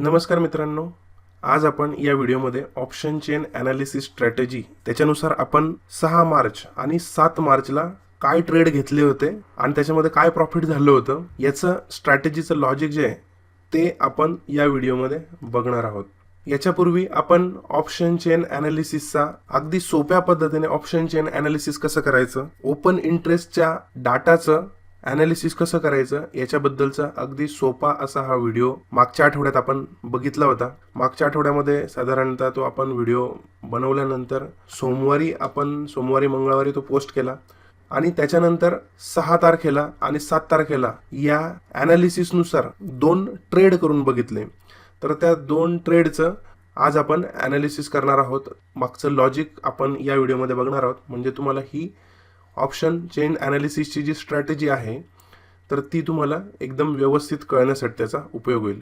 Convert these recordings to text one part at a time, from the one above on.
नमस्कार मित्रांनो आज आपण या व्हिडिओमध्ये ऑप्शन चेन ॲनालिसिस स्ट्रॅटेजी त्याच्यानुसार आपण सहा मार्च आणि सात मार्चला काय ट्रेड घेतले होते आणि त्याच्यामध्ये काय प्रॉफिट झालं होतं याचं स्ट्रॅटेजीचं लॉजिक जे आहे ते आपण या व्हिडिओमध्ये बघणार आहोत. याच्यापूर्वी आपण ऑप्शन चेन ॲनालिसिसचा अगदी सोप्या पद्धतीने ऑप्शन चेन ॲनालिसिस कसं करायचं ओपन इंटरेस्टच्या डाटाचं ॲनालिसिस कसं करायचं? याच्याबद्दलचा अगदी सोपा असा हा व्हिडिओ मागच्या आठवड्यात आपण बघितला होता. मागच्या आठवड्यामध्ये साधारणतः तो आपण व्हिडिओ बनवल्यानंतर सोमवारी आपण सोमवारी मंगळवारी तो पोस्ट केला. आणि त्याच्यानंतर सहा तारखेला आणि सात तारखेला या ॲनालिसिसनुसार दोन ट्रेड करून बघितले. तर त्या दोन ट्रेडचं आज आपण ॲनालिसिस करणार आहोत. मागचं लॉजिक आपण या व्हिडिओमध्ये बघणार आहोत. म्हणजे तुम्हाला ही ऑप्शन चेन ॲनालिसिसची जी स्ट्रॅटेजी आहे तर ती तुम्हाला एकदम व्यवस्थित कळण्यासाठी त्याचा उपयोग होईल.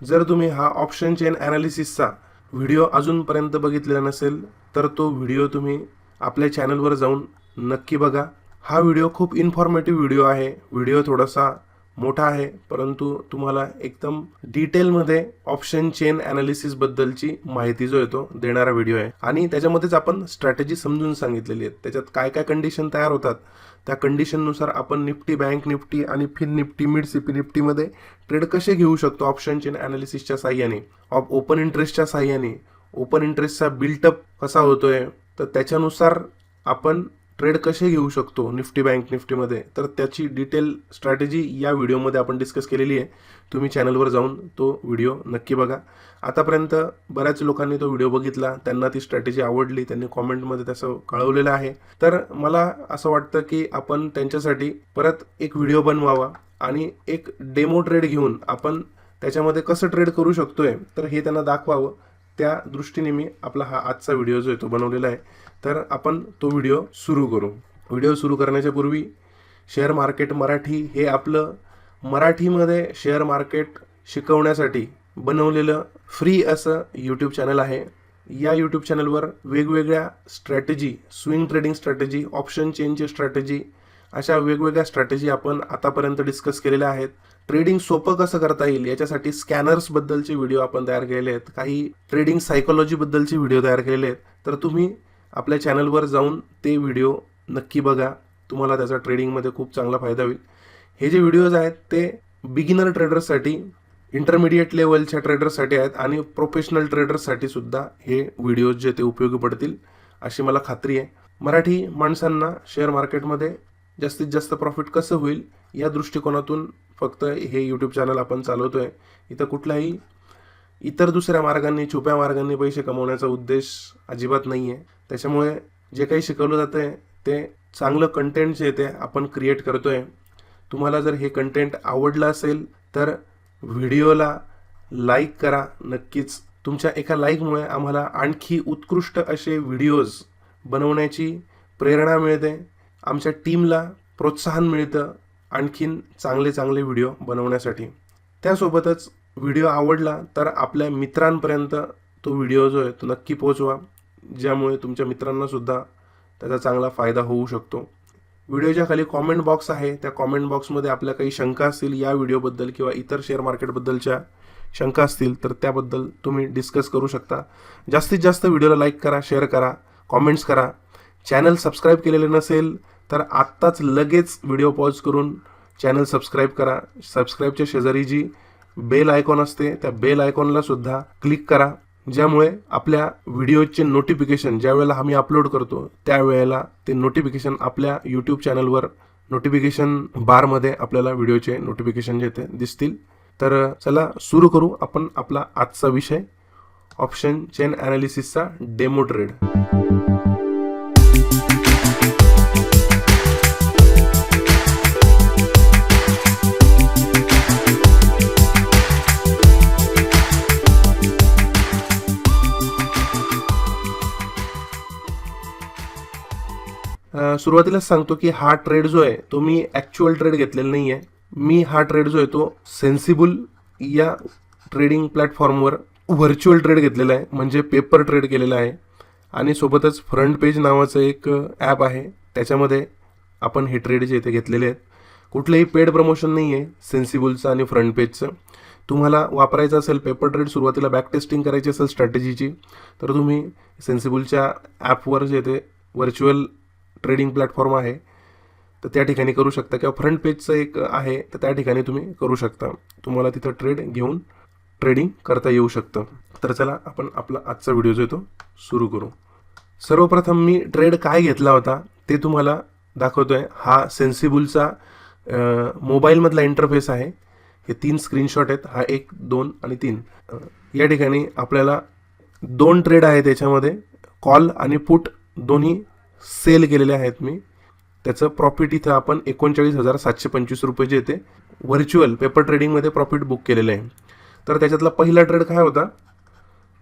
जर तुम्ही हा ऑप्शन चेन ॲनालिसिसचा व्हिडिओ अजूनपर्यंत बघितलेला नसेल तर तो व्हिडिओ तुम्ही आपल्या चॅनलवर जाऊन नक्की बघा. हा व्हिडिओ खूप इन्फॉर्मेटिव्ह व्हिडिओ आहे. व्हिडिओ थोडासा मोठा आहे परंतु तुम्हाला एकदम डिटेलमध्ये ऑप्शन चेन अनालिसिस बद्दलची माहिती जो आहे तो देणारा व्हिडिओ आहे. आणि त्याच्यामध्येच आपण स्ट्रॅटेजी समजून सांगितलेली आहे त्याच्यात काय काय कंडिशन तयार होतात त्या कंडिशननुसार आपण निफ्टी बँक निफ्टी आणि fin Nifty mid C P निफ्टीमध्ये ट्रेड कसे घेऊ शकतो ऑप्शन चेन ॲनालिसिसच्या साह्याने ऑप ओपन इंटरेस्टच्या साह्याने ओपन इंटरेस्टचा बिल्टअप कसा होतोय तर त्याच्यानुसार आपण ट्रेड कसे घेऊ शकतो निफ्टी बँक निफ्टीमध्ये तर त्याची डिटेल स्ट्रॅटेजी या व्हिडिओमध्ये आपण डिस्कस केलेली आहे. तुम्ही चॅनलवर जाऊन तो व्हिडिओ नक्की बघा. आतापर्यंत बऱ्याच लोकांनी तो व्हिडिओ बघितला त्यांना ती स्ट्रॅटेजी आवडली त्यांनी कॉमेंटमध्ये त्याचं कळवलेलं आहे. तर मला असं वाटतं की आपण त्यांच्यासाठी परत एक व्हिडिओ बनवावा आणि एक डेमो ट्रेड घेऊन आपण त्याच्यामध्ये कसं ट्रेड करू शकतोय तर हे त्यांना दाखवावं. त्या दृष्टीने मी आपला हा आजचा व्हिडिओ जो आहे तो बनवलेला आहे. तर आपण तो व्हिडिओ सुरू करू. व्हिडिओ सुरू करण्याच्या पूर्वी शेअर मार्केट मराठी हे आपलं मराठीमध्ये शेअर मार्केट शिकवण्यासाठी बनवलेलं फ्री असं यूट्यूब चॅनल आहे. या यूट्यूब चॅनलवर वेगवेगळ्या strategy swing trading strategy option चेनची strategy अशा वेगवेगळ्या स्ट्रॅटेजी आपण आतापर्यंत डिस्कस केलेल्या आहेत. ट्रेडिंग सोपं कसं करता येईल याच्यासाठी स्कॅनर्सबद्दलचे व्हिडिओ आपण तयार केलेले आहेत. काही ट्रेडिंग सायकोलॉजीबद्दलचे व्हिडिओ तयार केलेले आहेत. तर तुम्ही आपल्या चॅनलवर जाऊन ते व्हिडिओ नक्की बघा. तुम्हाला त्याचा ट्रेडिंगमध्ये खूप चांगला फायदा होईल. हे जे व्हिडिओज आहेत ते बिगिनर ट्रेडर्ससाठी इंटरमिडिएट लेवलच्या ट्रेडर्ससाठी आहेत आणि प्रोफेशनल ट्रेडर्ससाठी सुद्धा हे व्हिडिओज जे ते उपयोगी पडतील अशी मला खात्री आहे. मराठी माणसांना शेअर मार्केटमध्ये जास्तीत जास्त प्रॉफिट कसं होईल या दृष्टिकोनातून फक्त हे यूट्यूब चॅनल आपण चालवतो आहे इथं कुठलाही इतर दुसऱ्या मार्गांनी छुप्या मार्गांनी पैसे कमवण्याचा उद्देश अजिबात नाही आहे त्याच्यामुळे जे काही शिकवलं जातं आहे ते चांगलं कंटेंट जे ते आपण क्रिएट करतो आहे तुम्हाला जर हे कंटेंट आवडलं असेल तर व्हिडिओला लाईक करा. नक्कीच तुमच्या एका लाईकमुळे आम्हाला आणखी उत्कृष्ट असे व्हिडिओज बनवण्याची प्रेरणा मिळते. आमच्या टीमला प्रोत्साहन मिळतं आणखीन चांगले चांगले व्हिडिओ बनवण्यासाठी. त्यासोबतच व्हिडिओ आवडला तर आपल्या मित्रांपर्यंत तो व्हिडिओ जो आहे तो नक्की पोचवा ज्यामुळे तुमच्या मित्रांनासुद्धा त्याचा चांगला फायदा होऊ शकतो. व्हिडिओच्या खाली कॉमेंट बॉक्स आहे. त्या कॉमेंट बॉक्समध्ये आपल्या काही शंका असतील या व्हिडिओबद्दल किंवा इतर शेअर मार्केटबद्दलच्या शंका असतील तर त्याबद्दल तुम्ही डिस्कस करू शकता. जास्तीत जास्त व्हिडिओला लाईक करा शेअर करा कॉमेंट्स करा. चॅनल सबस्क्राईब केलेले नसेल तर आत्ताच लगेच व्हिडिओ पॉज करून चॅनल सबस्क्राईब करा. सबस्क्राईबच्या शेजारी जी बेल आयकॉन असते त्या बेल आयकॉनला सुद्धा क्लिक करा ज्यामुळे आपल्या व्हिडिओचे नोटिफिकेशन ज्या वेळेला आम्ही अपलोड करतो त्यावेळेला ते नोटिफिकेशन आपल्या यूट्यूब चॅनलवर नोटिफिकेशन बारमध्ये आपल्याला व्हिडिओचे नोटिफिकेशन जे ते दिसतील. तर चला सुरू करू आपण आपला आजचा विषय ऑप्शन चेन ॲनालिसिसचा डेमो ट्रेड. सुरुवातीलाच सांगतो की हा ट्रेड जो आहे तो मी ॲक्च्युअल ट्रेड घेतलेला नाही आहे मी हा ट्रेड जो आहे तो सेन्सिबल या ट्रेडिंग प्लॅटफॉर्मवर व्हर्च्युअल ट्रेड घेतलेला आहे. म्हणजे पेपर ट्रेड केलेला आहे. आणि सोबतच फ्रंट पेज नावाचं एक ॲप आहे. त्याच्यामध्ये आपण हे ट्रेड जे ते घेतलेले आहेत. कुठलंही पेड प्रमोशन नाही आहे सेन्सिबलचं आणि फ्रंट पेजचं तुम्हाला वापरायचं असेल पेपर ट्रेड सुरुवातीला बॅक टेस्टिंग करायची असेल स्ट्रॅटेजीची तर तुम्ही सेन्सिबलच्या ॲपवर जे ते व्हर्च्युअल ट्रेडिंग प्लॅटफॉर्म आहे तर त्या ठिकाणी करू शकता. किंवा फ्रंट पेजचं एक आहे तर त्या ठिकाणी तुम्ही करू शकता. तुम्हाला तिथं ट्रेड घेऊन ट्रेडिंग करता येऊ शकतं. तर चला आपण आपला आजचा व्हिडिओ जो आहे तो सुरू करू. सर्वप्रथम मी ट्रेड काय घेतला होता ते तुम्हाला दाखवतोय. हा सेन्सिबलचा मोबाईलमधला इंटरफेस आहे. हे तीन स्क्रीनशॉट आहेत. हा एक दोन आणि तीन. या ठिकाणी आपल्याला दोन ट्रेड आहे त्याच्यामध्ये कॉल आणि पुट दोन्ही सेल केलेले आहेत मी. त्याचं प्रॉफिट इथं आपण एकोणचाळीस हजार सातशे पंचवीस रुपये जे येते व्हर्च्युअल पेपर ट्रेडिंगमध्ये प्रॉफिट बुक केलेलं आहे. तर त्याच्यातला पहिला ट्रेड काय होता?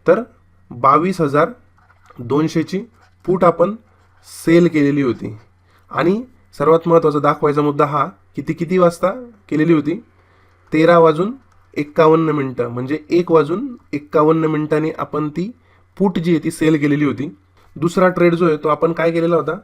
तर बावीस हजार दोनशेची पूट आपण सेल केलेली होती. आणि सर्वात महत्त्वाचा दाखवायचा मुद्दा हा की ती किती वाजता केलेली होती? तेरा वाजून एक्कावन्न मिनटं म्हणजे एक वाजून एक्कावन्न मिनिटांनी आपण ती पूट जी आहे ती सेल केलेली होती. दुसरा ट्रेड जो आहे तो आपण काय केलेला होता?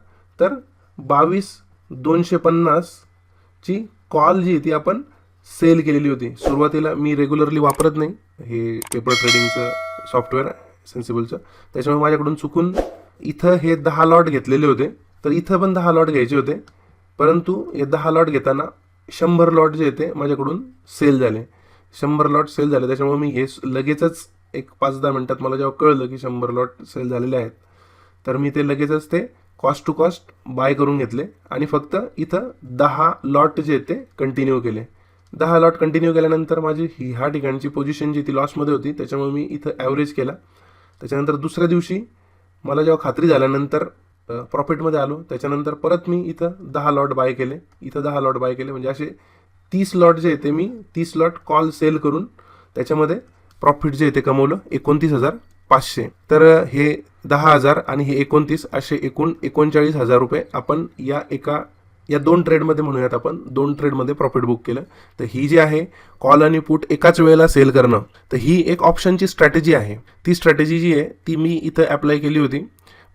तर बावीस दोनशे पन्नासची कॉल जी ती आपण सेल केलेली होती. सुरुवातीला मी रेग्युलरली वापरत नाही. हे पेपर ट्रेडिंगचं सॉफ्टवेअर सेन्सिबलचं त्याच्यामुळे माझ्याकडून चुकून इथं हे दहा लॉट घेतलेले होते. तर इथं पण दहा लॉट घ्यायचे होते. परंतु हे दहा लॉट घेताना शंभर लॉट जे येते माझ्याकडून सेल झाले. शंभर लॉट सेल झाले. त्याच्यामुळे मी हे लगेचच एक पाच दहा मिनटात मला जेव्हा कळलं की शंभर लॉट सेल झालेले आहेत तर मी ते लगेचच ते कॉस्ट टू कॉस्ट बाय करून घेतले. आणि फक्त इथं दहा लॉट जे ते कंटिन्यू केले. दहा लॉट कंटिन्यू केल्यानंतर माझी ही ह्या ठिकाणची पोझिशन जी ती लॉसमध्ये होती त्याच्यामुळे मी इथं ॲव्हरेज केला. त्याच्यानंतर दुसऱ्या दिवशी मला जेव्हा खात्री झाल्यानंतर प्रॉफिटमध्ये आलो त्याच्यानंतर परत मी इथं दहा लॉट बाय केले. इथं दहा लॉट बाय केले. म्हणजे असे तीस लॉट जे येते ते मी तीस लॉट कॉल सेल करून त्याच्यामध्ये प्रॉफिट जे येते ते कमवलं एकोणतीस हजार पाचशे. तर हे दहा हजार आणि हे एकोणतीस असे एकूण एकोणचाळीस हजार रुपये आपण या एका या दोन ट्रेडमध्ये म्हणूयात आपण. दोन ट्रेडमध्ये प्रॉफिट बुक केलं. तर ही जी आहे कॉल आणि पुट एकाच वेळेला सेल करणं तर ही एक ऑप्शनची स्ट्रॅटेजी आहे. ती स्ट्रॅटेजी जी आहे ती मी इथं अप्लाय केली होती.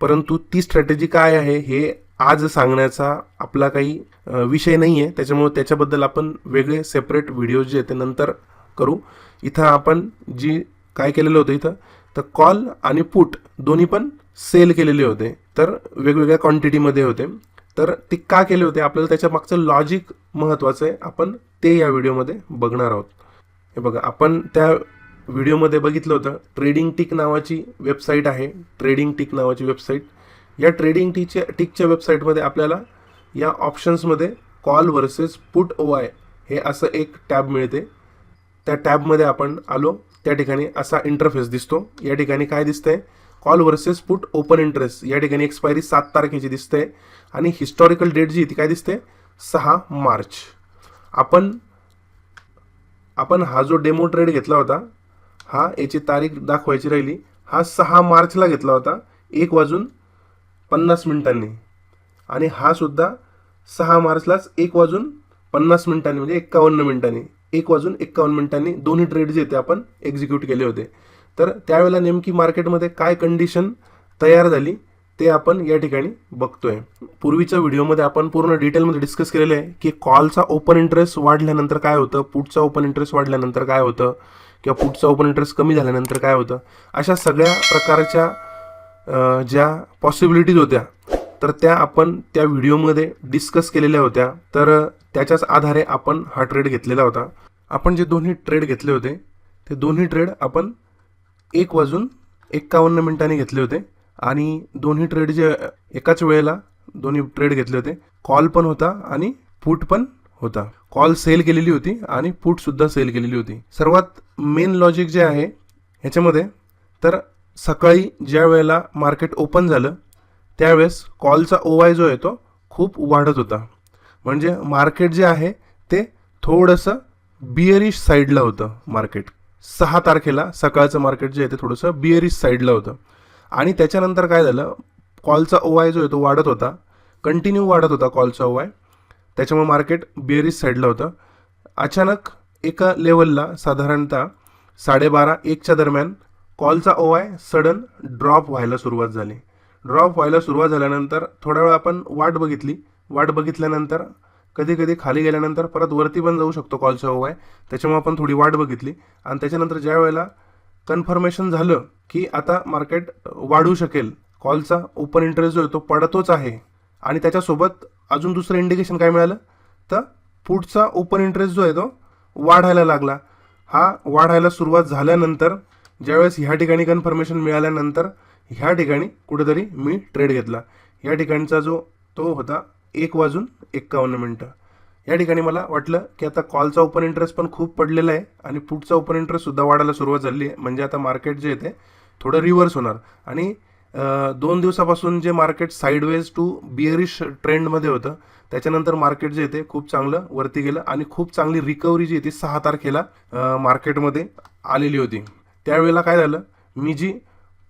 परंतु ती स्ट्रॅटेजी काय आहे हे आज सांगण्याचा आपला काही विषय नाही आहे त्याच्यामुळे त्याच्याबद्दल आपण वेगळे सेपरेट व्हिडिओज जे आहेत ते नंतर करू. इथं आपण जी काय केलेलं होतं इथं तर कॉल आणि पुट दोन्ही पण सेल केलेले होते. तर वेगवेगळ्या क्वांटिटीमध्ये होते. तर ते का केले होते? आपल्याला त्याच्या मागचं लॉजिक महत्त्वाचं आहे. आपण ते या व्हिडिओमध्ये बघणार आहोत. हे बघा आपण त्या व्हिडिओमध्ये बघितलं होतं ट्रेडिंग टिक नावाची वेबसाईट आहे. ट्रेडिंग टिक नावाची वेबसाईट या ट्रेडिंग टीच्या टिकच्या वेबसाईटमध्ये आपल्याला या ऑप्शन्समध्ये call versus put O I हे असं एक टॅब मिळते. त्या टॅबमध्ये आपण आलो. त्या ठिकाणी असा इंटरफेस दिसतो. या ठिकाणी काय दिसतंय? Call versus put open interest या ठिकाणी एक्सपायरी सात तारखेची दिसते आणि हिस्टॉरिकल डेट जी ती काय दिसते सहा मार्च. आपण आपण हा जो डेमो ट्रेड घेतला होता हा याची तारीख दाखवायची राहिली. हा सहा मार्चला घेतला होता. एक वाजून पन्नास मिनिटांनी. आणि हा सुद्धा सहा मार्चलाच एक वाजून पन्नास मिनिटांनी म्हणजे एक्कावन्न मिनिटांनी. एक वाजून एक्कावन्न मिनिटांनी दोन्ही ट्रेड जे ते आपण एक्झिक्यूट केले होते. तर त्यावेळेला नेमकी मार्केटमध्ये काय कंडिशन तयार झाली ते आपण या ठिकाणी बघतोय. पूर्वीच्या व्हिडिओमध्ये आपण पूर्ण डिटेलमध्ये डिस्कस केलेलं आहे की कॉलचा ओपन इंटरेस्ट वाढल्यानंतर काय होतं पुटचा ओपन इंटरेस्ट वाढल्यानंतर काय होतं किंवा पुटचा ओपन इंटरेस्ट कमी झाल्यानंतर काय होतं अशा सगळ्या प्रकारच्या ज्या पॉसिबिलिटीज होत्या तर त्या आपण त्या व्हिडिओमध्ये डिस्कस केलेल्या होत्या. तर त्याच्याच आधारे आपण हा ट्रेड घेतलेला होता. आपण जे दोन्ही ट्रेड घेतले होते ते दोन्ही ट्रेड आपण एक वाजून एक्कावन्न मिनिटांनी घेतले होते. आणि दोन्ही ट्रेड जे एकाच वेळेला दोन्ही ट्रेड घेतले होते. कॉल पण होता आणि पुट पण होता. कॉल सेल केलेली होती आणि पुट सुद्धा सेल केलेली होती. सर्वात मेन लॉजिक जे आहे ह्याच्यामध्ये तर सकाळी ज्या वेळेला मार्केट ओपन झालं त्यावेळेस कॉलचा ओ आय जो आहे तो खूप वाढत होता. म्हणजे मार्केट जे आहे ते थोडंसं बिअरिश साईडला होतं मार्केट. सहा तारखेला सकाळचं मार्केट जे आहे ते थोडंसं बिअरिश साईडला होतं. आणि त्याच्यानंतर काय झालं कॉलचा ओ आय जो आहे तो वाढत होता. कंटिन्यू वाढत होता कॉलचा ओ आय त्याच्यामुळे मार्केट बिअरिश साईडला होतं. अचानक एका लेवलला साधारणतः साडेबारा एकच्या दरम्यान कॉलचा ओ आय सडन ड्रॉप व्हायला सुरुवात झाली. ड्रॉप व्हायला सुरुवात झाल्यानंतर थोड्या वेळ आपण वाट बघितली. वाट बघितल्यानंतर कधी कधी खाली गेल्यानंतर परत वरती पण जाऊ शकतो कॉलचा ओ आय त्याच्यामुळे आपण थोडी वाट बघितली. आणि त्याच्यानंतर ज्या वेळेला कन्फर्मेशन झालं की आता मार्केट वाढू शकेल कॉलचा ओपन इंटरेस्ट जो आहे तो पडतोच आहे. आणि त्याच्यासोबत अजून दुसरं इंडिकेशन काय मिळालं? तर पुढचा ओपन इंटरेस्ट जो आहे तो वाढायला लागला. हा वाढायला सुरुवात झाल्यानंतर ज्यावेळेस ह्या ठिकाणी कन्फर्मेशन मिळाल्यानंतर ह्या ठिकाणी कुठेतरी मी ट्रेड घेतला. या ठिकाणचा जो तो होता एक वाजून एक्कावन्न मिनटं. या ठिकाणी मला वाटलं की आता कॉलचा ओपन इंटरेस्ट पण खूप पडलेला आहे आणि पुढचा ओपन इंटरेस्टसुद्धा वाढायला सुरुवात झाली आहे. म्हणजे आता मार्केट जे आहे ते थोडं रिव्हर्स होणार. आणि दोन दिवसापासून जे मार्केट साईडवेज टू बिअरिश ट्रेंडमध्ये होतं त्याच्यानंतर मार्केट जे आहे ते खूप चांगलं वरती गेलं आणि खूप चांगली रिकव्हरी जी येते सहा तारखेला मार्केटमध्ये आलेली होती. त्यावेळेला काय झालं? मी जी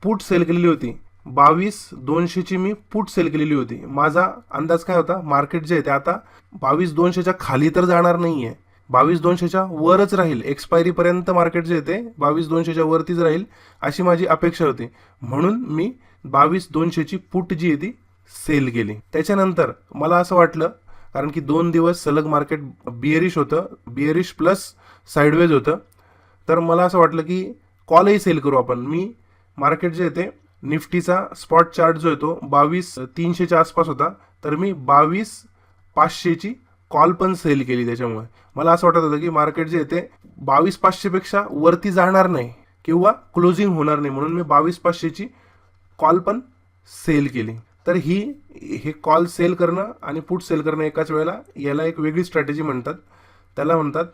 पुट सेल केलेली होती. बावीस दोनशेची मी पुट सेल केलेली होती. माझा अंदाज काय होता? मार्केट जे आहे ते आता बावीस दोनशेच्या खाली तर जाणार नाही आहे बावीस दोनशेच्या वरच राहील. एक्सपायरीपर्यंत मार्केट जे येते बावीस दोनशेच्या वरतीच राहील अशी माझी अपेक्षा होती. म्हणून मी बावीस दोनशेची पुट जी आहे ती सेल केली. त्याच्यानंतर मला असं वाटलं कारण की दोन दिवस सलग मार्केट बिअरिश होतं बिअरिश प्लस साईडवेज होतं तर मला असं वाटलं की कॉलही सेल करू आपण. मी मार्केट जे येते निफ्टीचा स्पॉट चार्ट जो येतो बावीस तीनशेच्या आसपास होता. तर मी बावीस पाचशेची कॉल पण सेल केली त्याच्यामुळे. मला असं वाटत होतं की मार्केट जे येते बावीस पाचशेपेक्षा वरती जाणार नाही किंवा क्लोजिंग होणार नाही. म्हणून मी बावीस पाचशेची कॉल पण सेल केली. तर ही हे कॉल सेल करणं आणि पुट सेल करणं एकाच वेळेला याला एक वेगळी स्ट्रॅटेजी म्हणतात. त्याला म्हणतात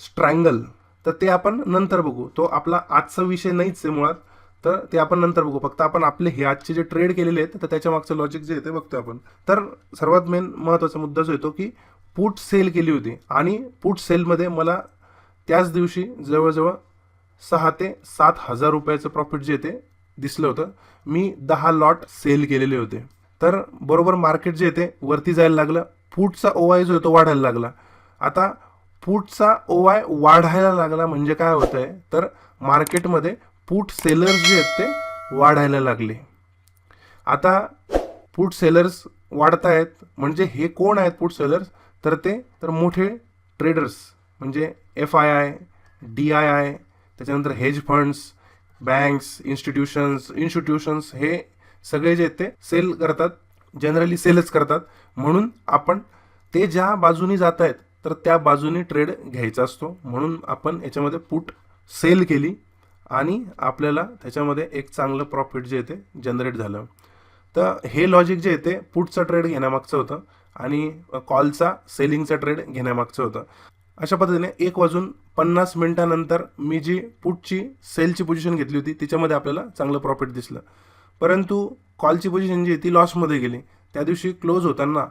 स्ट्रँगल तर ते आपण नंतर बघू. तो आपला आजचा विषय नाहीच आहे मुळात. तर ते आपण नंतर बघू. फक्त आपण आपले हे आजचे जे ट्रेड केलेले आहेत तर त्याच्या मागचं लॉजिक जे आहे ते बघतोय आपण. तर सर्वात मेन महत्त्वाचा मुद्दा जो येतो की पुट सेल केली होती आणि पुट सेलमध्ये मला त्याच दिवशी जवळजवळ सहा ते सात हजार रुपयाचं प्रॉफिट जे ते दिसलं होतं. मी दहा लॉट सेल केलेले होते. तर बरोबर मार्केट जे येते ते वरती जायला लागलं. फूटचा ओ आय जो आहे तो वाढायला लागला. आता फूटचा ओ आय वाढायला लागला म्हणजे काय होत आहे तर मार्केटमध्ये पुट सेलर्स जे आहेत ते वाढायला लागले. आता पूट सेलर्स वाढत आहेत म्हणजे हे कोण आहेत पूट सेलर्स? तर ते तर मोठे ट्रेडर्स म्हणजे F I I D I I त्याच्यानंतर hedge funds banks institutions institutions हे सगळे जे आहेत ते सेल करतात जनरली सेलच करतात. म्हणून आपण ते ज्या बाजूनी जात आहेत तर त्या बाजूनी ट्रेड घ्यायचा असतो. म्हणून आपण याच्यामध्ये पुट सेल केली. आणि आपल्याला त्याच्यामध्ये एक चांगलं प्रॉफिट जे येते जनरेट झालं. तर हे लॉजिक जे येते ते पुटचा ट्रेड घेण्यामागचं होतं आणि कॉलचा सेलिंगचा ट्रेड घेण्यामागचं होतं. अशा पद्धतीने एक वाजून पन्नास मिनिटानंतर मी जी पुटची सेलची पोझिशन घेतली होती तिच्यामध्ये आपल्याला चांगलं प्रॉफिट दिसलं. परंतु कॉलची पोझिशन जी आहे ती लॉसमध्ये गेली. त्या दिवशी क्लोज होताना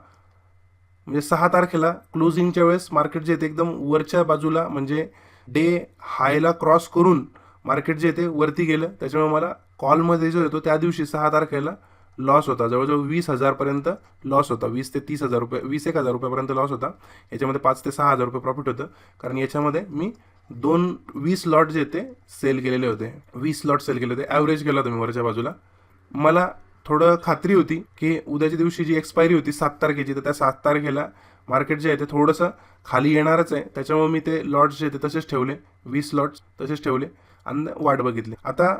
म्हणजे सहा तारखेला क्लोजिंगच्या वेळेस मार्केट जे येते ते एकदम वरच्या बाजूला म्हणजे डे हायला क्रॉस करून मार्केट जे आहे ते वरती गेलं. त्याच्यामुळे मला कॉलमध्ये जो येतो त्या दिवशी सहा तारखेला लॉस होता. जवळजवळ वीस हजारपर्यंत लॉस होता. वीस ते तीस हजार रुपये वीस एक हजार रुपयापर्यंत लॉस होता. याच्यामध्ये पाच ते सहा हजार रुपये प्रॉफिट होतं. कारण याच्यामध्ये मी दोन वीस लॉट जे ते सेल केलेले होते. वीस लॉट सेल केले होते. ॲव्हरेज केला होता मी वरच्या बाजूला. मला थोडं खात्री होती की उद्याच्या दिवशी जी एक्सपायरी होती सात तारखेची तर त्या सात तारखेला मार्केट जे आहे ते थोडंसं खाली येणारच आहे. त्याच्यामुळे मी ते लॉट्स जे ते तसेच ठेवले. वीस लॉट्स तसेच ठेवले. आणि वाट बघितली. आता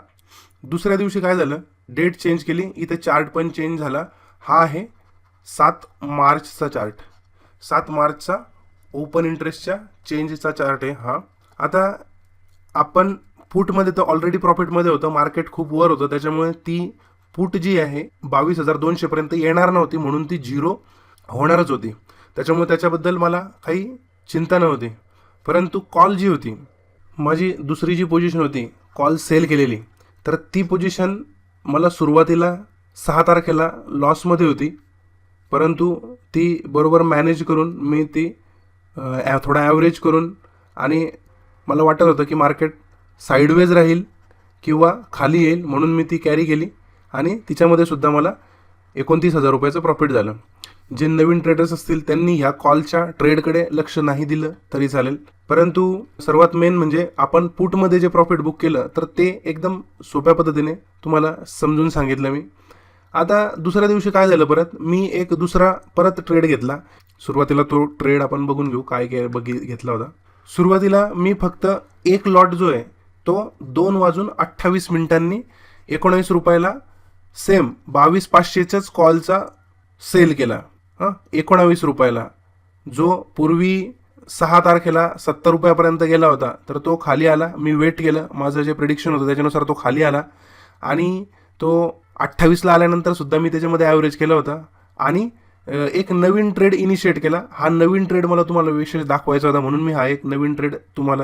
दुसऱ्या दिवशी काय झालं? डेट चेंज केली. इथे चार्ट पण चेंज झाला. हा आहे सात मार्चचा चार्ट सात मार्चचा ओपन इंटरेस्टच्या चेंजचा चार्ट आहे हा. आता आपण फूटमध्ये तर ऑलरेडी प्रॉफिटमध्ये होतं. मार्केट खूप वर होतं. त्याच्यामुळे ती फूट जी आहे बावीस हजार दोनशेपर्यंत येणार नव्हती. म्हणून ती झिरो होणारच होती. त्याच्यामुळे त्याच्याबद्दल मला काही चिंता नव्हती. परंतु कॉल जी होती माझी दुसरी जी पोझिशन होती कॉल सेल केलेली तर ती पोझिशन मला सुरुवातीला सहा तारखेला लॉसमध्ये होती. परंतु ती बरोबर मॅनेज करून मी ती ॲ- थोडा ॲव्हरेज करून आणि मला वाटत होतं की मार्केट साईडवेज राहील किंवा खाली येईल म्हणून मी ती कॅरी केली आणि तिच्यामध्ये सुद्धा मला एकोणतीस हजार रुपयाचं प्रॉफिट झालं. जे नवीन ट्रेडर्स असतील त्यांनी ह्या कॉलच्या ट्रेडकडे लक्ष नाही दिलं तरी चालेल. परंतु सर्वात मेन म्हणजे आपण पुटमध्ये जे प्रॉफिट बुक केलं तर ते एकदम सोप्या पद्धतीने तुम्हाला समजून सांगितलं मी. आता दुसऱ्या दिवशी काय झालं परत? मी एक दुसरा परत ट्रेड घेतला. सुरुवातीला तो ट्रेड आपण बघून घेऊ काय काय बघी घेतला होता. सुरुवातीला मी फक्त एक लॉट जो आहे तो दोन वाजून अठ्ठावीस मिनिटांनी एकोणावीस रुपयाला सेम बावीस पाचशेच्याच कॉलचा सेल केला. हां एकोणावीस रुपयाला. जो पूर्वी सहा तारखेला सत्तर रुपयापर्यंत गेला होता तर तो खाली आला. मी वेट केलं. माझं जे प्रिडिक्शन होतं त्याच्यानुसार तो खाली आला. आणि तो अठ्ठावीसला आल्यानंतर सुद्धा मी त्याच्यामध्ये ॲव्हरेज केलं होतं. आणि एक नवीन ट्रेड इनिशिएट केला. हा नवीन ट्रेड मला तुम्हाला विशेष दाखवायचा होता म्हणून मी हा एक नवीन ट्रेड तुम्हाला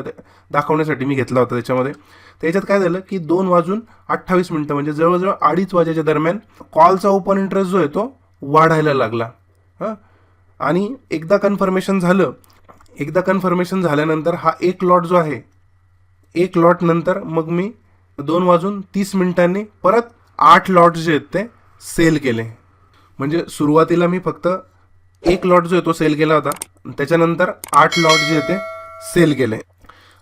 दाखवण्यासाठी मी घेतला होता त्याच्यामध्ये. त्याच्यात काय झालं की दोन वाजून अठ्ठावीस मिनटं म्हणजे जवळजवळ अडीच वाजेच्या दरम्यान कॉलचा ओपन इंटरेस्ट जो आहे तो वाढायला लागला. हां? आणि एकदा कन्फर्मेशन झालं एकदा कन्फर्मेशन झाल्यानंतर हा एक लॉट जो आहे एक लॉट नंतर मग मी दोन वाजून तीस मिनिटांनी परत आठ लॉट जे आहेत ते सेल केले. म्हणजे सुरुवातीला मी फक्त एक लॉट जो आहे तो सेल केला होता त्याच्यानंतर आठ लॉट जे ते सेल केले.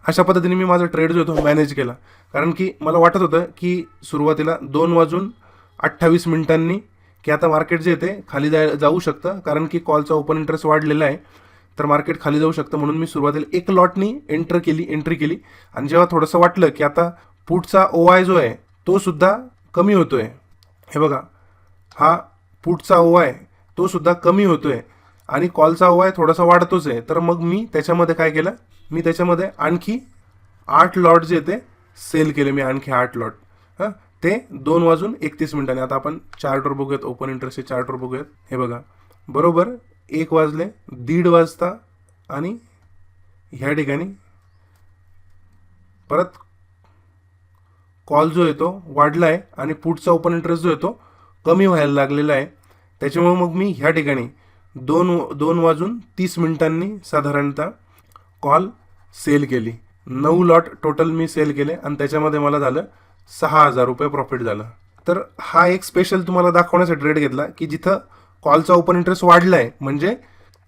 अशा पद्धतीने मी माझा ट्रेड जो होतो तो मॅनेज केला. कारण की मला वाटत होतं की सुरुवातीला दोन वाजून अठ्ठावीस मिनिटांनी की आता मार्केट जे आहे ते खाली जाय जाऊ शकतं. कारण की कॉलचा ओपन इंटरेस्ट वाढलेला आहे. तर मार्केट खाली जाऊ शकतं म्हणून मी सुरुवातीला एक लॉटनी एंटर केली एंट्री केली. आणि जेव्हा थोडंसं वाटलं की आता पुढचा ओ आय जो आहे तो सुद्धा कमी होतोय. हे बघा. हा पुढचा ओ आय तो सुद्धा कमी होतोय. आणि कॉलचा ओ आय थोडासा वाढतोच आहे. तर मग मी त्याच्यामध्ये काय केलं? मी त्याच्यामध्ये आणखी आठ लॉट जे ते सेल केले. मी आणखी आठ लॉट हां? ते दोन वाजून एकतीस मिनिटांनी. आता आपण चार्टवर बघूयात ओपन इंटरेस्टचे चार्टवर बघूयात. हे बघा बरोबर एक वाजले दीड वाजता आणि ह्या ठिकाणी परत कॉल जो येतो वाढला आहे आणि पुढचा ओपन इंटरेस्ट जो येतो कमी व्हायला लागलेला आहे. त्याच्यामुळे मग मी ह्या ठिकाणी दोन दोन वाजून तीस मिनिटांनी साधारणतः कॉल सेल केली. नऊ लॉट टोटल मी सेल केले आणि त्याच्यामध्ये मला झालं सहा हजार रुपये प्रॉफिट झालं. तर हा एक स्पेशल तुम्हाला दाखवण्यासाठी रेट घेतला की जिथं कॉलचा ओपन इंटरेस्ट वाढला आहे म्हणजे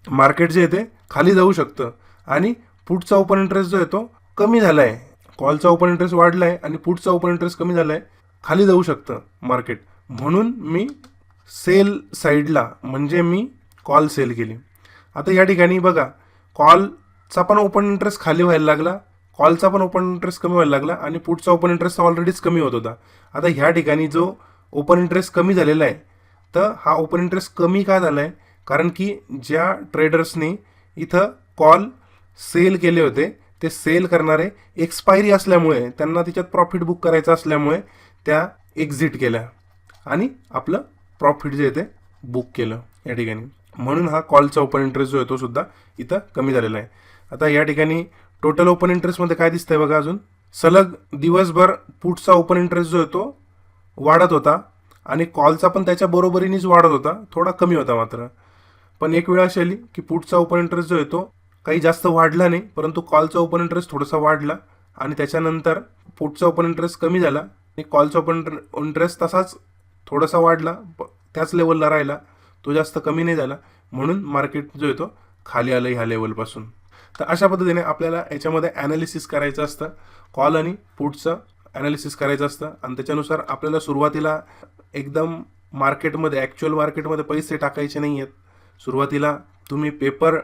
मार्केट जे आहे ते खाली जाऊ शकतं आणि पुढचा ओपन इंटरेस्ट जो आहे तो कमी झाला आहे कॉलचा ओपन इंटरेस्ट वाढला आहे आणि पुढचा ओपन इंटरेस्ट कमी झाला आहे खाली जाऊ शकतं मार्केट म्हणून मी सेल साईडला म्हणजे मी कॉल सेल केली. आता या ठिकाणी बघा कॉलचा पण ओपन इंटरेस्ट खाली व्हायला लागला कॉलचा पण ओपन इंटरेस्ट कमी व्हायला लागला आणि पुढचा ओपन इंटरेस्ट ऑलरेडीच कमी होत होता. आता ह्या ठिकाणी जो ओपन इंटरेस्ट कमी झालेला आहे तर हा ओपन इंटरेस्ट कमी का झाला आहे कारण की ज्या ट्रेडर्सनी इथं कॉल सेल केले होते ते सेल करणारे एक्सपायरी असल्यामुळे त्यांना त्याच्यात प्रॉफिट बुक करायचं असल्यामुळे त्या एक्झिट केल्या आणि आपलं प्रॉफिट जे आहे ते बुक केलं या ठिकाणी. म्हणून हा कॉलचा ओपन इंटरेस्ट जो आहे तो सुद्धा इथं कमी झालेला आहे. आता या ठिकाणी टोटल ओपन इंटरेस्टमध्ये काय दिसतंय बघा अजून? सलग दिवसभर पुढचा ओपन इंटरेस्ट जो आहे तो वाढत होता आणि कॉलचा पण त्याच्या बरोबरीनेच वाढत होता. थोडा कमी होता मात्र. पण एक वेळ अशी आली की पुढचा ओपन इंटरेस्ट जो आहे तो काही जास्त वाढला नाही परंतु कॉलचा ओपन इंटरेस्ट थोडासा वाढला आणि त्याच्यानंतर पुढचा ओपन इंटरेस्ट कमी झाला आणि कॉलचा ओपन इंटरेस्ट तसाच थोडासा वाढला त्याच लेवलला राहिला. तो जास्त कमी नाही झाला. म्हणून मार्केट जो आहे तो खाली आलं ह्या लेवलपासून तर अशा पद्धतीने आपल्याला याच्यामध्ये ॲनालिसिस करायचं असतं. कॉल आणि पुटचं ॲनालिसिस करायचं असतं. आणि त्याच्यानुसार आपल्याला सुरुवातीला एकदम मार्केटमध्ये ॲक्च्युअल मार्केटमध्ये पैसे टाकायचे नाही आहेत सुरुवातीला तुम्ही पेपर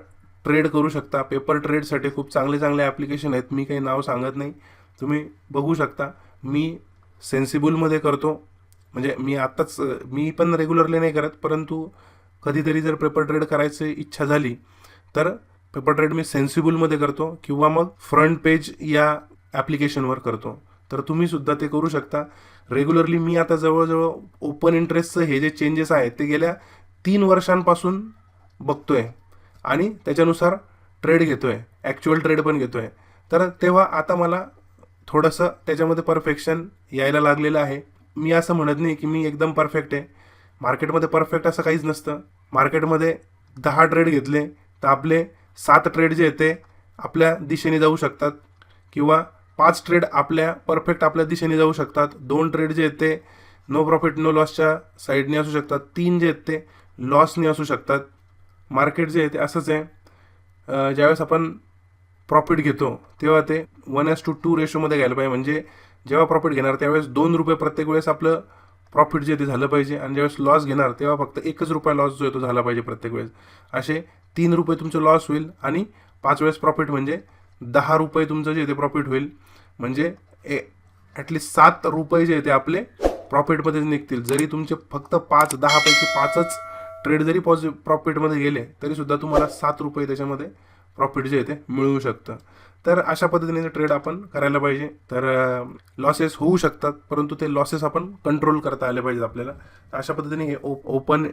ट्रेड करू शकता. पेपर ट्रेडसाठी खूप चांगले चांगले ॲप्लिकेशन आहेत. मी काही नाव सांगत नाही. तुम्ही बघू शकता. मी सेन्सिबलमध्ये करतो. म्हणजे मी आत्ताच मी पण रेग्युलरली नाही करत. परंतु कधीतरी जर पेपर ट्रेड करायची इच्छा झाली तर पेपर ट्रेड मी सेन्सिबलमध्ये करतो किंवा मग फ्रंट पेज या ॲप्लिकेशनवर करतो. तर तुम्ही सुद्धा ते करू शकता. रेग्युलरली मी आता जवळजवळ ओपन इंटरेस्टचं हे जे चेंजेस आहेत ते गेल्या तीन वर्षांपासून बघतोय. आणि त्याच्यानुसार ट्रेड घेतोय. ॲक्च्युअल ट्रेड पण घेतोय. तर तेव्हा आता मला थोडंसं त्याच्यामध्ये परफेक्शन यायला लागलेलं आहे. मी असं म्हणत नाही की मी एकदम परफेक्ट आहे. मार्केटमध्ये परफेक्ट असं काहीच नसतं. मार्केटमध्ये दहा ट्रेड घेतले तर आपले सात ट्रेड जे आहेत ते आपल्या दिशेने जाऊ शकतात. किंवा पाच ट्रेड आपल्या परफेक्ट आपल्या दिशेने जाऊ शकतात. दोन ट्रेड जे आहेत ते नो प्रॉफिट नो लॉसच्या साईडने असू शकतात. तीन जे आहेत ते लॉसने असू शकतात. मार्केट जे आहे ते असंच आहे. ज्यावेळेस आपण प्रॉफिट घेतो तेव्हा ते वन एस टू टू रेशोमध्ये घ्यायला पाहिजे. म्हणजे जेव्हा प्रॉफिट घेणार त्यावेळेस दोन रुपये प्रत्येक वेळेस आपलं प्रॉफिट जे ते झालं पाहिजे आणि ज्यावेळेस लॉस घेणार तेव्हा फक्त एकच रुपया लॉस जो आहे तो झाला पाहिजे प्रत्येक वेळेस. असे तीन रुपये तुमचं लॉस होईल आणि पाच वेळेस प्रॉफिट म्हणजे दहा रुपये तुमचं जे ते प्रॉफिट होईल. म्हणजे ॲटलिस्ट सात रुपये जे ते आपले प्रॉफिटमध्येच निघतील. जरी तुमचे फक्त पाच दहापैकी पाचच ट्रेड जरी पॉझि प्रॉफिटमध्ये गेले तरीसुद्धा तुम्हाला सात रुपये त्याच्यामध्ये प्रॉफिट जे आहे ते मिळू शकतं. तर अशा पद्धतीने ट्रेड आपण करायला पाहिजे. तर लॉसेस होऊ शकतात परंतु ते लॉसेस आपण कंट्रोल करता आले पाहिजेत आपल्याला. तर अशा पद्धतीने हे ओपन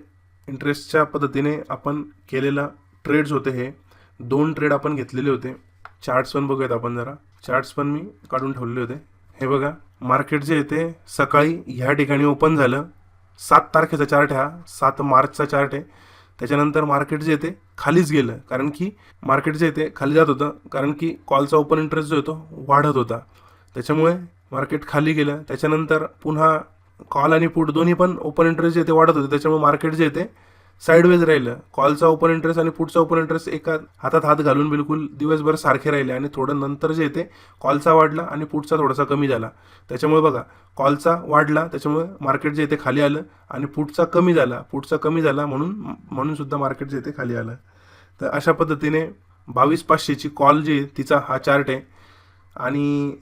इंटरेस्टच्या पद्धतीने आपण केलेला ट्रेड्स होते हे. दोन ट्रेड आपण घेतलेले होते. चार्ट्स पण बघूयात आपण जरा. चार्ट्स पण मी काढून ठेवलेले होते. हे बघा मार्केट जे येते सकाळी ह्या ठिकाणी ओपन झालं. सात तारखेचा चार्ट हा. सात मार्चचा चार्ट आहे. त्याच्यानंतर मार्केट जे येते खालीच गेलं. कारण की मार्केट जे ते खाली जात होतं. कारण की कॉलचा ओपन इंटरेस्ट जो आहे तो वाढत होता. त्याच्यामुळे मार्केट खाली गेलं. त्याच्यानंतर पुन्हा कॉल आणि पुट दोन्ही पण ओपन इंटरेस्ट जे ते वाढत होते. त्याच्यामुळे मार्केट जे ते साईडवेज राहिलं. कॉलचा ओपन इंटरेस्ट आणि पुटचा ओपन इंटरेस्ट एका हातात हात घालून बिलकुल दिवसभर सारखे राहिले. आणि थोडं नंतर जे येते कॉलचा वाढला आणि पुटचा थोडासा कमी झाला. त्याच्यामुळे बघा कॉलचा वाढला. त्याच्यामुळे मार्केट जे येते खाली आलं आणि पुटचा कमी झाला. पुटचा कमी झाला म्हणून म्हणून सुद्धा मार्केट जे येते खाली आलं. तर अशा पद्धतीने बावीस पाचशेची कॉल जी आहे, तिचा हा चार्ट आहे. आणि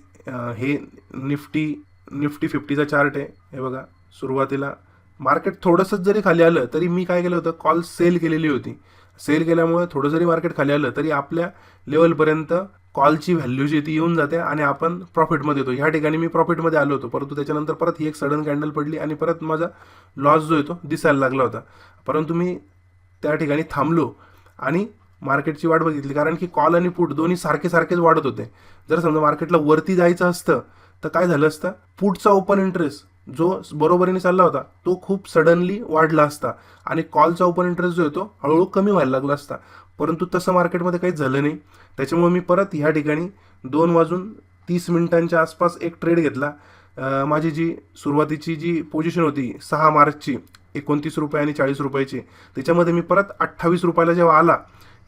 हे निफ्टी निफ्टी फिफ्टीचा चार्ट आहे. हे बघा सुरुवातीला मार्केट थोडंसंच जरी खाली आलं तरी मी काय केलं होतं कॉल सेल केलेली होती. सेल केल्यामुळे थोडं जरी मार्केट खाली आलं तरी आपल्या लेवलपर्यंत कॉलची व्हॅल्यू जी ती येऊन जाते आणि आपण प्रॉफिटमध्ये येतो. ह्या ठिकाणी मी प्रॉफिटमध्ये आलो होतो परंतु त्याच्यानंतर परत ही एक सडन कॅन्डल पडली आणि परत माझा लॉस जो आहे तो दिसायला लागला होता. परंतु मी त्या ठिकाणी थांबलो. आणि मार्केटची वाट बघितली. कारण की कॉल आणि पुट दोन्ही सारखे सारखेच वाढत होते. जर समजा मार्केटला वरती जायचं असतं तर काय झालं असतं? पुटचा ओपन इंटरेस्ट जो बरोबरीने चालला होता तो खूप सडनली वाढला असता. आणि कॉलचा ओपन इंटरेस्ट जो आहे तो हळूहळू कमी व्हायला लागला असता. परंतु तसं मार्केटमध्ये काहीच झालं नाही. त्याच्यामुळे मी परत ह्या ठिकाणी दोन वाजून तीस मिनिटांच्या आसपास एक ट्रेड घेतला. माझी जी सुरुवातीची जी पोझिशन होती सहा मार्चची एकोणतीस रुपये आणि चाळीस रुपयाचे. त्याच्यामध्ये मी परत अठ्ठावीस रुपयाला जेव्हा आला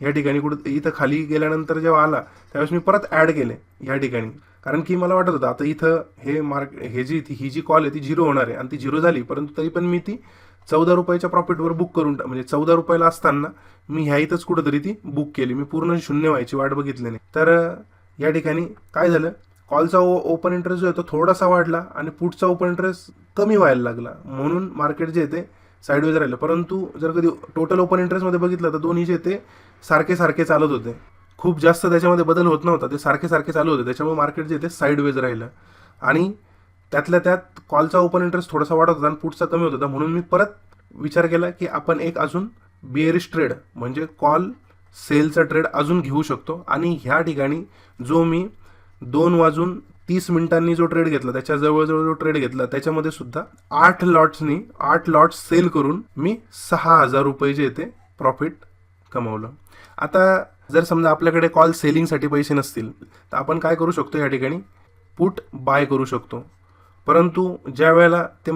या ठिकाणी कुठं इथं खाली गेल्यानंतर जेव्हा आला त्यावेळेस मी परत ॲड केले या ठिकाणी. कारण की मला वाटत होतं आता इथं हे मार्क हे जी ही जी कॉल आहे ती झिरो होणार आहे आणि ती झिरो झाली. परंतु तरी पण मी ती चौदा रुपयाच्या प्रॉफिटवर बुक करून म्हणजे चौदा रुपयाला असताना मी ह्या इथंच कुठंतरी ती बुक केली. मी पूर्ण शून्य व्हायची वाट बघितली नाही. तर या ठिकाणी काय झालं? कॉलचा ओपन इंटरेस्ट जो आहे तो थोडासा वाढला आणि पुढचा ओपन इंटरेस्ट कमी व्हायला लागला. म्हणून मार्केट जे येते ते साईडवेज राहिलं. परंतु जर कधी टोटल ओपन इंटरेस्टमध्ये बघितलं तर दोन्ही जे ते सारखे सारखे चालत होते. खूप जास्त त्याच्यामध्ये बदल होत नव्हता. ते सारखे सारखे चालू होते. त्याच्यामुळे मार्केट जे ते साईडवेज राहिलं. आणि त्यातल्या त्यात कॉलचा ओपन इंटरेस्ट थोडासा वाढत होता आणि पुढचा कमी होत होता. म्हणून मी परत विचार केला की आपण एक अजून बिअरिश ट्रेड म्हणजे कॉल सेलचा ट्रेड अजून घेऊ शकतो. आणि ह्या ठिकाणी जो मी दोन वाजून तीस मिनिटांनी जो ट्रेड घेतला त्याच्या जवळजवळ जो ट्रेड घेतला त्याच्यामध्ये सुद्धा आठ लॉट्सनी आठ लॉट्स सेल करून मी सहा हजार रुपये जे ते प्रॉफिट कमवलं. आता जर समजा आपल्याकडे कॉल सेलिंगसाठी पैसे नसतील तर आपण काय करू शकतो या ठिकाणी? पुट बाय करू शकतो. परंतु ज्या वेळेला ते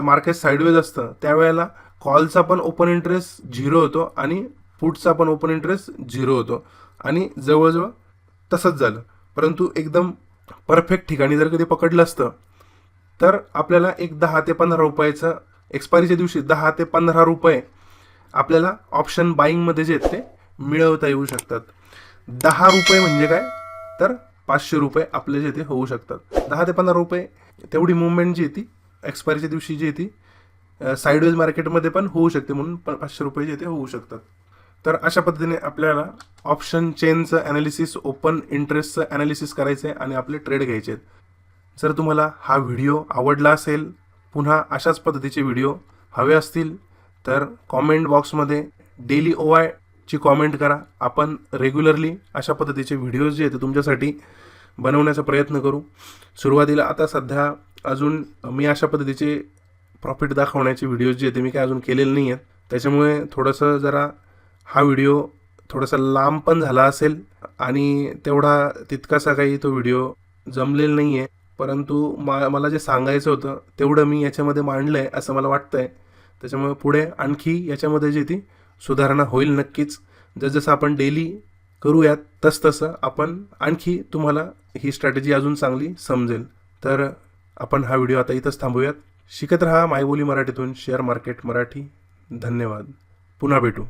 मार्केट साईडवेज असतं त्यावेळेला कॉलचा पण ओपन इंटरेस्ट झिरो होतो आणि पुटचा पण ओपन इंटरेस्ट झिरो होतो. आणि जवळजवळ तसंच झालं. परंतु एकदम परफेक्ट ठिकाणी जर कधी पकडलं असतं तर आपल्याला एक दहा ते पंधरा रुपयाचं एक्सपायरीच्या दिवशी दहा ते पंधरा रुपये आपल्याला ऑप्शन बाईंगमध्ये जे आहेत ते मिळवता येऊ शकतात. दहा रुपये म्हणजे काय? तर पाचशे रुपये आपले जे ते होऊ शकतात. दहा ते पंधरा रुपये तेवढी मुवमेंट जी आहे ती एक्सपायरीच्या दिवशी जी आहे ती साईडवेज मार्केटमध्ये पण होऊ शकते म्हणून पण पाचशे रुपये जे ते होऊ शकतात. तर अशा पद्धतीने आपल्याला ऑप्शन चेनचं ॲनालिसिस ओपन इंटरेस्टचं ॲनालिसिस करायचं आहे आणि आपले ट्रेड घ्यायचे आहेत. जर तुम्हाला हा व्हिडिओ आवडला असेल पुन्हा अशाच पद्धतीचे व्हिडिओ हवे असतील तर कॉमेंट बॉक्समध्ये डेली ओ ची कॉमेंट करा. आपण रेग्युलरली अशा पद्धतीचे व्हिडिओज जे आहेत ते तुमच्यासाठी बनवण्याचा प्रयत्न करू. सुरुवातीला आता सध्या अजून मी अशा पद्धतीचे प्रॉफिट दाखवण्याचे व्हिडिओज जे आहेत ते मी काय अजून केलेले नाही आहेत त्याच्यामुळे थोडंसं जरा हा व्हिडिओ थोडासा लांब पण झाला असेल आणि तेवढा तितकासा काही तो व्हिडिओ जमलेला नाही आहे परंतु मा मला जे सांगायचं होतं तेवढं मी याच्यामध्ये मांडलं आहे असं मला वाटतं आहे त्याच्यामुळे पुढे आणखी याच्यामध्ये जी ती सुधारणा होईल नक्कीच. जसजसं आपण डेली करूयात तसतसं आपण आणखी तुम्हाला ही स्ट्रॅटेजी अजून चांगली समजेल. तर आपण हा व्हिडिओ आता इथंच थांबूयात. शिकत रहा मायबोली मराठीतून शेअर मार्केट मराठी. धन्यवाद. पुन्हा भेटू.